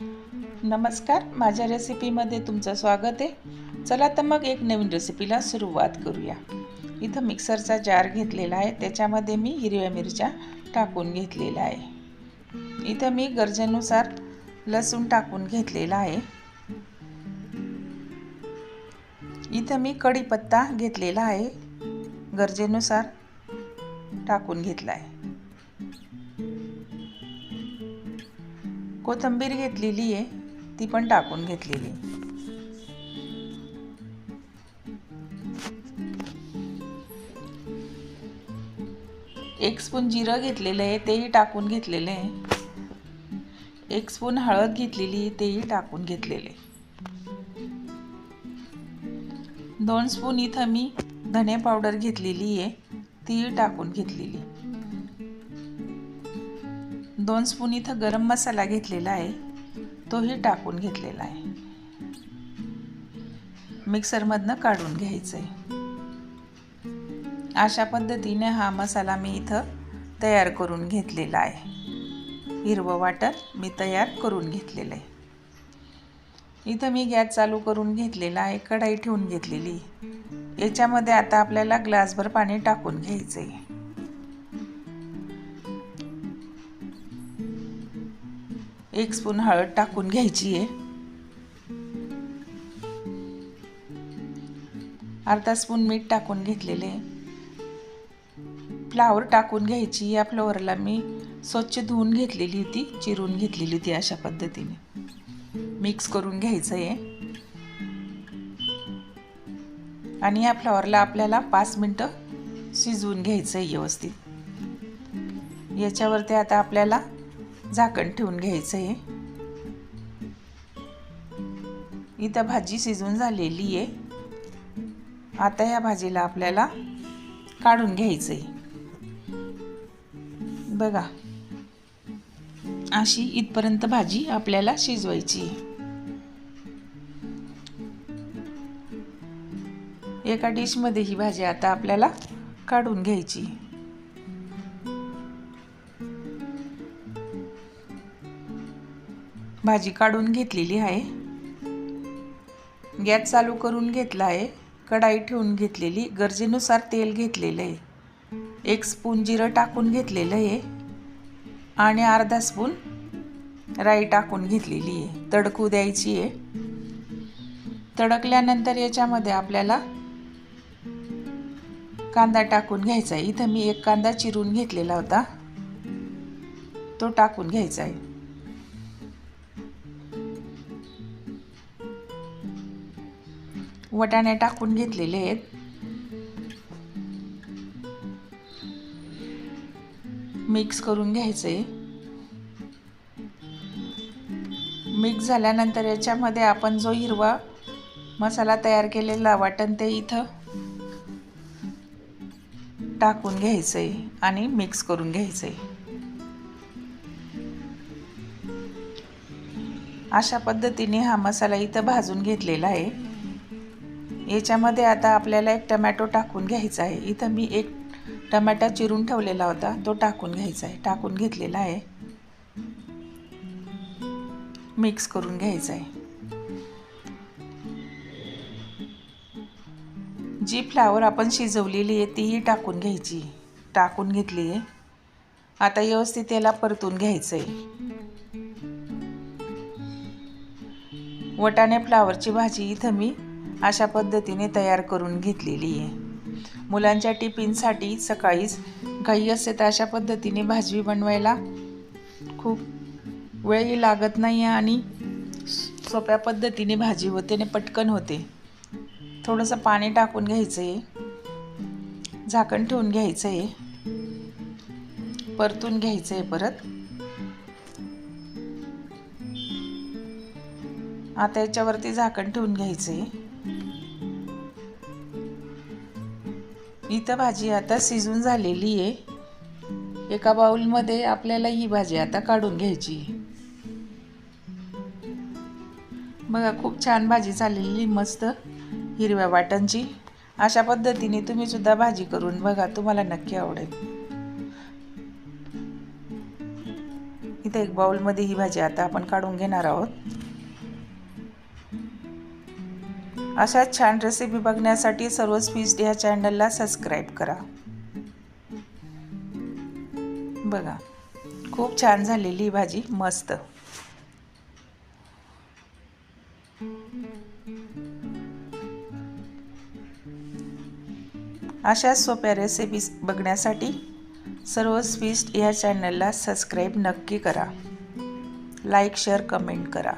नमस्कार माझ्या रेसिपीमध्ये तुमचं स्वागत आहे. चला तर मग एक नवीन रेसिपीला सुरुवात करूया. इथं मिक्सरचा जार घेतलेला आहे. त्याच्यामध्ये मी हिरव्या मिरच्या टाकून घेतलेला आहे. इथं मी गरजेनुसार लसूण टाकून घेतलेला आहे. इथं मी कढीपत्ता घेतलेला आहे. गरजेनुसार टाकून घेतला आहे. कोथिंबीर घेतलेली आहे. ती पण टाकून घेतलेली एक स्पून जिरं घेतलेलं आहे तेही टाकून घेतलेलं आहे. एक स्पून हळद घेतलेली तेही टाकून घेतलेले दोन स्पून इथं मी धने पावडर घेतलेली आहे तीही टाकून घेतलेली दोन स्पून इथं गरम मसाला घेतलेला आहे. तोही टाकून घेतलेला आहे. मिक्सरमधनं काढून घ्यायचं आहे अशा पद्धतीने हा मसाला मी इथं तयार करून घेतलेला आहे. हिरवं वाटण मी तयार करून घेतलेलं आहे. इथं मी गॅस चालू करून घेतलेला आहे कढाई ठेवून घेतलेली याच्यामध्ये आता आपल्याला ग्लासभर पाणी टाकून घ्यायचं आहे एक स्पून हळद टाकून घ्यायची आहे. अर्धा स्पून मीठ टाकून घेतलेले फ्लावर टाकून घ्यायची. या फ्लावरला मी स्वच्छ धुवून घेतलेली होती चिरून घेतलेली होती अशा पद्धतीने. मिक्स करून घ्यायचं आहे. आणि या फ्लावरला आपल्याला पाच मिनटं शिजवून घ्यायचं आहे व्यवस्थित. याच्यावरती आता आपल्याला झाकण ठेवून घ्यायचं आहे. इथं भाजी शिजून झालेली आहे. आता ह्या भाजीला आपल्याला काढून घ्यायचं आहे बघा. अशी इथपर्यंत भाजी आपल्याला शिजवायची आहे. एका डिशमध्ये ही भाजी आता आपल्याला काढून घ्यायची भाजी काढून घेतलेली आहे. गॅस चालू करून घेतला आहे. कढाई ठेवून घेतलेली. गरजेनुसार तेल घेतलेलं आहे. एक स्पून जिरं टाकून घेतलेलं आहे. आणि अर्धा स्पून राई टाकून घेतलेली आहे. तडकू द्यायची आहे. तडकल्यानंतर याच्यामध्ये आपल्याला कांदा टाकून घ्यायचा आहे. इथं मी एक कांदा चिरून घेतलेला होता. तो टाकून घ्यायचा आहे. वटाणे टाकून घेतलेले आहेत. मिक्स करून घ्यायचे. मिक्स झाल्यानंतर याच्यामध्ये आपण जो हिरवा मसाला तयार केलेला वाटण ते इथं टाकून घ्यायचं आहे आणि मिक्स करून घ्यायचं. आहे अशा पद्धतीने हा मसाला इथं भाजून घेतलेला आहे. याच्यामध्ये आता आपल्याला एक टमॅटो टाकून घ्यायचा आहे. इथं मी एक टमॅटो चिरून ठेवलेला होता. तो टाकून घ्यायचा आहे. टाकून घेतलेला आहे. मिक्स करून घ्यायचा आहे. जी फ्लावर आपण शिजवलेली आहे तीही टाकून घ्यायची. टाकून घेतली आहे. आता व्यवस्थित याला परतून घ्यायचं आहे. वटाणे फ्लावरची भाजी इथं मी अशा पद्धतीने तयार करून घेतलेली आहे. मुलांच्या टिफिनसाठी सकाळीच घाई असते तर अशा पद्धतीने भाजी बनवायला खूप वेळही लागत नाही आहे आणि सोप्या पद्धतीने भाजी होते आणि पटकन होते. थोडंसं पाणी टाकून घ्यायचं आहे झाकण ठेवून घ्यायचं आहे परतून घ्यायचं आहे परत. आता याच्यावरती झाकण ठेवून घ्यायचं आहे इथं भाजी आता शिजून झालेली आहे. एका बाउलमध्ये आपल्याला ही भाजी आता काढून घ्यायची बघा खूप छान भाजी झालेली मस्त हिरव्या वाटांची. अशा पद्धतीने तुम्ही सुद्धा भाजी करून बघा तुम्हाला नक्की आवडेल. इथे एक बाउलमध्ये ही भाजी आता आपण काढून घेणार आहोत. अशा छान रेसिपी बघण्यासाठी सर्व स्पीच ह्या चॅनलला सबस्क्राईब करा. बघा खूप छान झालेली भाजी मस्त. अशाच सोप्या रेसिपीज बघण्यासाठी सर्व स्पीस्ट ह्या चॅनलला सबस्क्राईब नक्की करा. लाईक शेअर कमेंट करा.